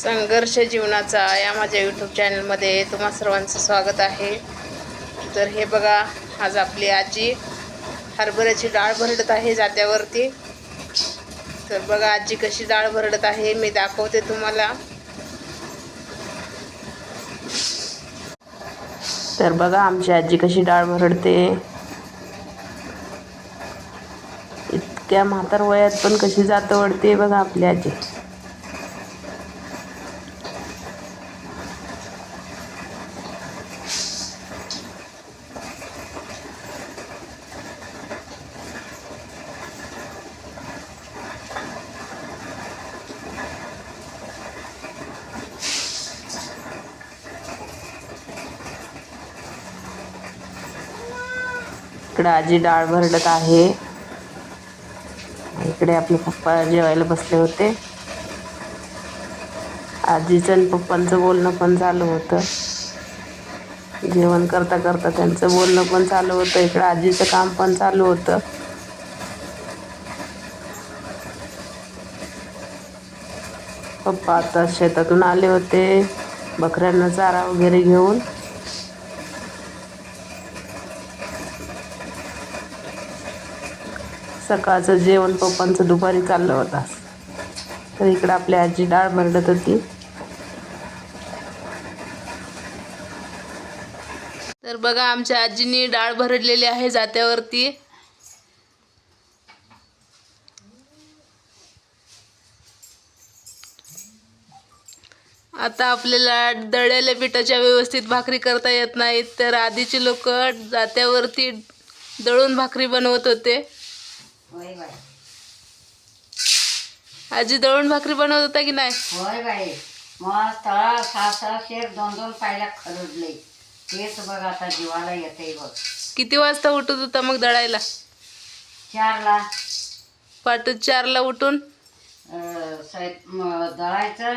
संघर्ष जीवनाचा या माझ्या यूट्यूब चॅनलमध्ये तुम्हा सर्वांचं स्वागत आहे. तर हे बघा आज आपली आजी हरभऱ्याची डाळ भरडत आहे जात्यावरती. तर बघा आजी कशी डाळ भरडत आहे मी दाखवते तुम्हाला. तर बघा आमची आजी कशी डाळ भरडते. इतक्या म्हातार वयात पण कशी जातं वळते बघा आपली आजी. इकडे आजी डाळ भरडत आहे. इकडे आपले पप्पा जेवायला बसले होते. आजीचं आणि पप्पांचं बोलणं पण चालू होतं. जेवण करता करता त्यांचं बोलणं पण चालू होतं. इकडे आजीचं काम पण चालू होतं. पप्पा आता शेतातून आले होते. बकऱ्यांना चारा वगैरे घेऊन. सकाळचं जेवण पप्पांचं दुपारी चाललं होतं. तर इकडं आपली आजी डाळ भरडत होती. तर बघा आमच्या आजीनी डाळ भरडलेली आहे जात्यावरती. आता आपल्याला दळलेल्या पिठाच्या व्यवस्थित भाकरी करता येत नाहीत. तर आधीचे लोक जात्यावरती दळून भाकरी बनवत होते. होय बाई. आजी दळून भाकरी बनवत होता की नाही? होय बाई. मग तळा सहा सहा शेर दोन दोन पायला खरडले तेच बघ आता जीवाला येते बघ. किती वाजता उठत होता मग दळायला? चारला. पाट चारला उठून? अं, स्वयं- म, दळायचं.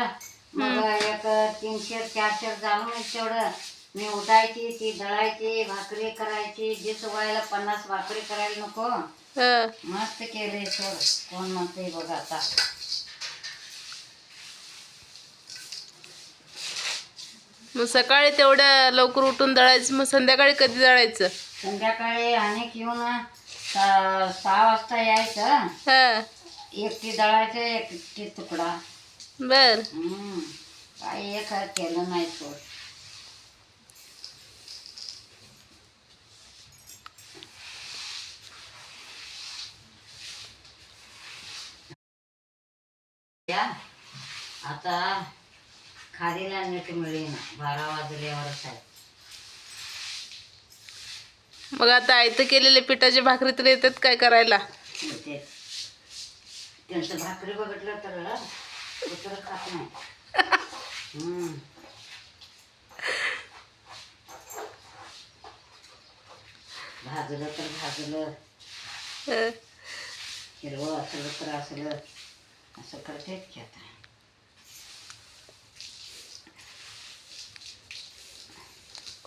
मग एक तीन शेर चार शेर झालं म्हणजे तेवढं. मी उठायची ती दळायची भाकरी करायची. जे सुवायला पन्नास भाकरी करायला नको. मस्त केले सर कोण म्हणते बघ आता. मग सकाळी तेवढ्या लवकर उठून दळायचं मग संध्याकाळी कधी दळायचं? संध्याकाळी अनेक येऊन सा- सहा वाजता यायचं. हा. एकटी दळायचं एकटी तुकडा. बर. हम्म. काही एक केलं नाही सोड. या आता खारीला नीट मिळेना बारा वाजल्यावरच आहे मग आता आयतं केलेले पिठाचे भाकरी तर येतात काय करायला? मग ते त्यांचं भाकरी बघितलं तर कुत्र खात नाही. हम्म. भाजलं तर भाजलं. हं. हिरवं असलं तर असलं. असं करतेच की आता.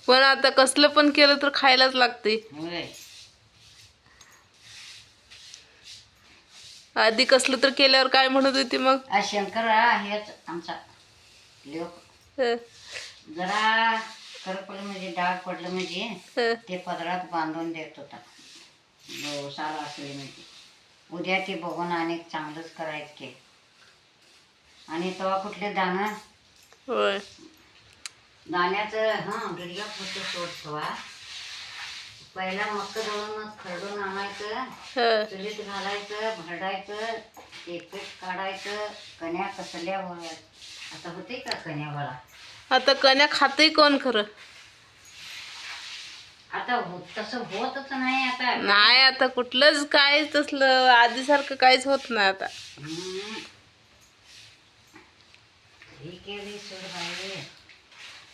पण आता कसलं पण केलं तर खायलाच लागते होय. आधी कसलं तर केल्यावर काय म्हणत होती मग? आज शंकर हेच आमचा लोक हं. जरा करपलं म्हणजे डाग पडलं म्हणजे हं. ते पदरात बांधून देत होता. साला असले म्हणजे. उद्या ते बघून आणि चांगलंच करायचं की. आणि तेव्हा कुठले दाणं? होय. दाण्याचं हां गिडग्या सोड तेव्हा पहिला मक्क दळून खरडून आणायचं. चुलीत घालायचं भरडायचं ते पीठ काढायचं कण्या कसल्या आता होते का कण्या बाळा आता कन्या खातही कोण खरं? आता तसं होतच नाही आता. नाही आता कुठलंच काय तसलं आधीसारखं काहीच होत नाही आता. हम्म. हे केली सोड बाई.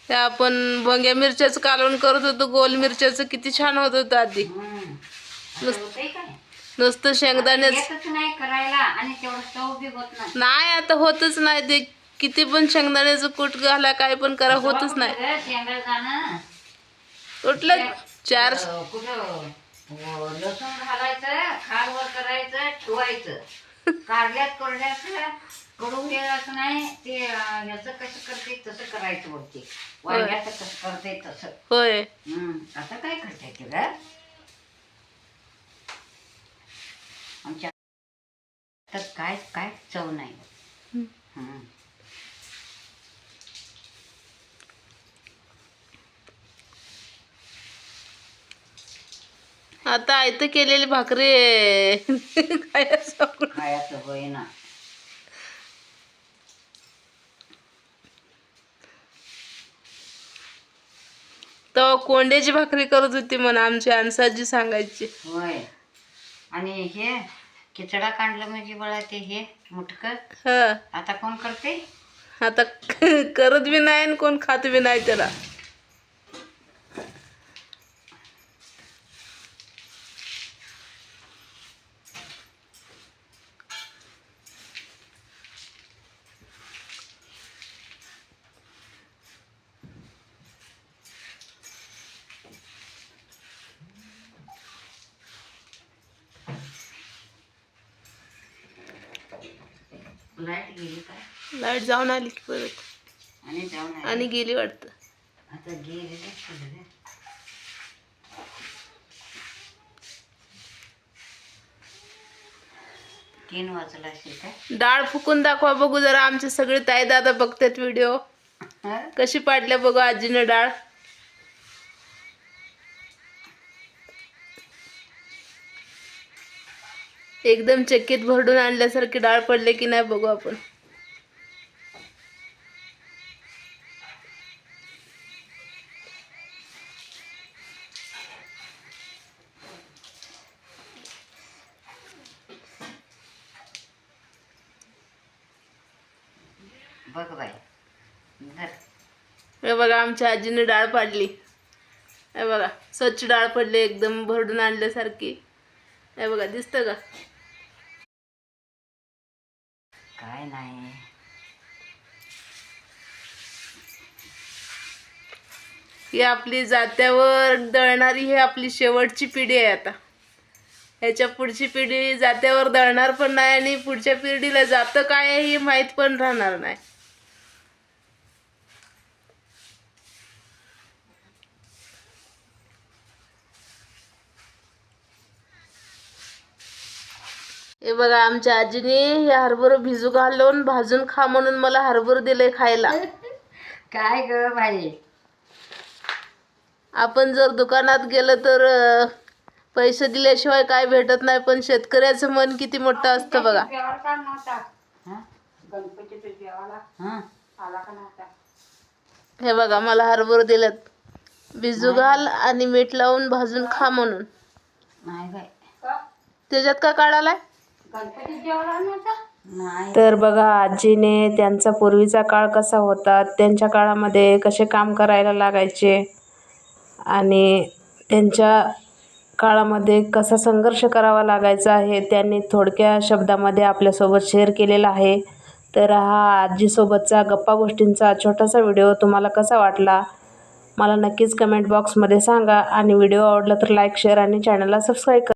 ते आपण भोंग्या मिरच्याचं कालवण करत होतो गोल मिरच्याचं किती छान होत होतं आधी. हम्म. आता होतंय काय नुसतं शेंगदाण्याच येतच नाही करायला आणि तेवढं चव बी होत नाही. नाही आता होतच नाही ते. किती पण शेंगदाण्याचं कूट घाला काय पण करा होतच नाही. कुठं शेंगा जाणं कुठलं चार. कुठं? लसूण घालायचं खार वर करायचं ठेवायचं. कारल्यात कोरड्यात कडू गेलाच नाही ते अं, ह्याचं कसं करते तसं करायचं वरती. वांग्याचं कसं करते तसं. होय. हम्म, आता काय करते ते ग? आमच्या तर काय काय चव नाही. हम्म. आता आयतं केलेली भाकरी काय सांगू खायचं होय ना. तेव्हा कोंड्याची भाकरी करत होती म्हणा आमची अनसाजी सांगायची. होय. आणि हे खिचडा काढलं म्हणजे बळा ते हे मुटक? हा. आता कोण करते? आता करत बी नाही आणि कोण खात बी नाही त्याला. लाइट गेली काय लाइट जाऊन आली की परत आणि जाऊन. आणि गेली वाटतं आता गेली. तीन वाजला असेल काय डाळ फुकून दाखवा बघू जरा आमचे सगळे ताई दादा बघतात व्हिडिओ? कशी पाडल्या बघू आजीनं डाळ एकदम चक्कीत भरडून आणल्यासारखी डाळ पडले की नाही बघू आपण. हे बघा आमच्या आजीने डाळ पाडली. हे बघा स्वच्छ डाळ पडली एकदम भरडून आणल्यासारखी. हे बघा दिसतं का? काय नाही ही आपली जात्यावर दळणारी ही आपली शेवटची पिढी आहे आता. ह्याच्या पुढची पिढी जात्यावर दळणार पण नाही आणि पुढच्या पिढीला जातं काय हे माहीत पण राहणार नाही. हे बघा आमच्या आजीने हे हरभरं भिजू घालून भाजून खा म्हणून मला हरभरं दिलंय खायला. काय ग बाई? आपण जर दुकानात गेलं तर अं, पैसे दिल्याशिवाय काय भेटत नाही पण शेतकऱ्याचं मन किती मोठं असतं बघा. हं? हं? हे बघा मला हरभर दिलेत. भिजू घाल आणि मीठ लावून भाजून खा म्हणून. नाही बाई. त्याच्यात का काढालाय? नाही तर बघा आजीने त्यांचा पूर्वीचा काळ कसा होता त्यांच्या काळामध्ये कसे काम करायला लागायचे आणि त्यांच्या काळामध्ये कसा संघर्ष करावा लागायचा हे त्यांनी थोडक्या शब्दामध्ये आपल्यासोबत शेअर केलेला आहे. तर हा आजीसोबतचा गप्पा गोष्टींचा छोटासा व्हिडिओ तुम्हाला कसा वाटला मला नक्कीच कमेंट बॉक्समध्ये सांगा. आणि व्हिडिओ आवडला तर लाईक शेअर आणि चॅनलला सबस्क्राईब करा.